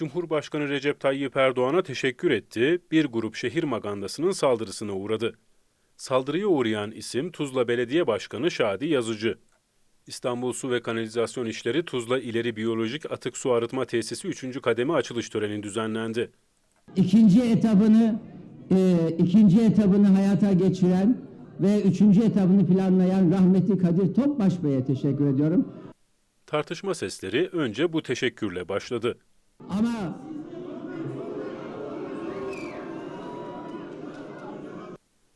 Cumhurbaşkanı Recep Tayyip Erdoğan'a teşekkür etti, bir grup şehir magandasının saldırısına uğradı. Saldırıya uğrayan isim Tuzla Belediye Başkanı Şadi Yazıcı. İstanbul Su ve Kanalizasyon İşleri Tuzla İleri Biyolojik Atık Su Arıtma Tesisi 3. kademe açılış töreni düzenlendi. İkinci etabını e, ikinci etabını hayata geçiren ve üçüncü etabını planlayan rahmetli Kadir Topbaş Bey'e teşekkür ediyorum. Tartışma sesleri önce bu teşekkürle başladı. Ama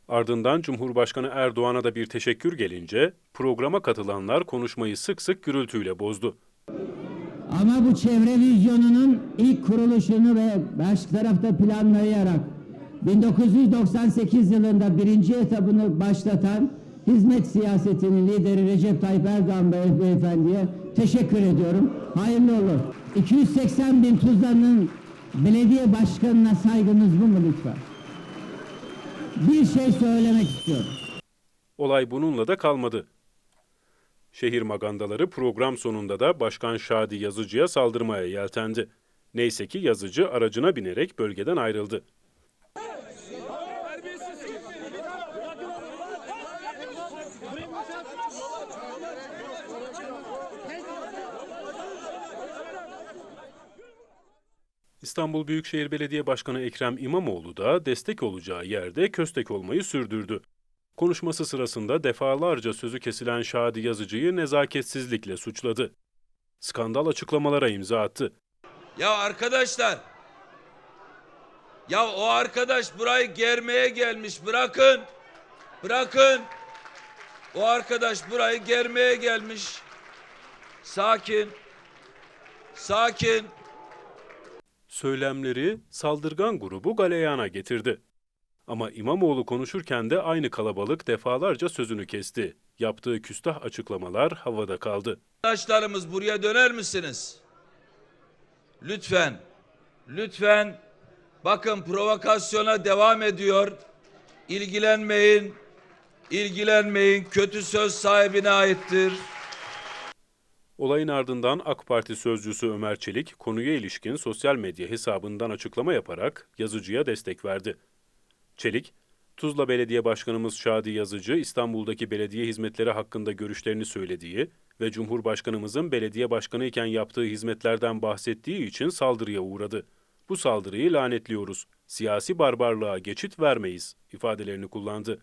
Ardından Cumhurbaşkanı Erdoğan'a da bir teşekkür gelince programa katılanlar konuşmayı sık sık gürültüyle bozdu. ama bu çevre vizyonunun ilk kuruluşunu ve baş tarafta planlayarak 1998 yılında birinci etabını başlatan hizmet siyasetinin lideri Recep Tayyip Erdoğan Bey, beyefendiye teşekkür ediyorum. Hayırlı olur. 280 bin Tuzla'nın belediye başkanına saygınız bu mu lütfen? Bir şey söylemek istiyorum. Olay bununla da kalmadı. Şehir magandaları program sonunda da Başkan Şadi Yazıcı'ya saldırmaya yeltendi. Neyse ki Yazıcı aracına binerek bölgeden ayrıldı. İstanbul Büyükşehir Belediye Başkanı Ekrem İmamoğlu da destek olacağı yerde köstek olmayı sürdürdü. Konuşması sırasında defalarca sözü kesilen Şadi Yazıcı'yı nezaketsizlikle suçladı. Skandal açıklamalara imza attı. Ya arkadaşlar. Ya o arkadaş burayı germeye gelmiş. Bırakın. Bırakın. O arkadaş burayı germeye gelmiş. Sakin. Sakin. Söylemleri saldırgan grubu galeyana getirdi. Ama İmamoğlu konuşurken de aynı kalabalık defalarca sözünü kesti. Yaptığı küstah açıklamalar havada kaldı. Arkadaşlarımız buraya döner misiniz? Lütfen. Lütfen. Bakın provokasyona devam ediyor. İlgilenmeyin. İlgilenmeyin. Kötü söz sahibine aittir. Olayın ardından AK Parti sözcüsü Ömer Çelik konuya ilişkin sosyal medya hesabından açıklama yaparak yazıcıya destek verdi. Çelik, Tuzla Belediye Başkanımız Şadi Yazıcı İstanbul'daki belediye hizmetleri hakkında görüşlerini söylediği ve Cumhurbaşkanımızın belediye başkanı iken yaptığı hizmetlerden bahsettiği için saldırıya uğradı. Bu saldırıyı lanetliyoruz. Siyasi barbarlığa geçit vermeyiz ifadelerini kullandı.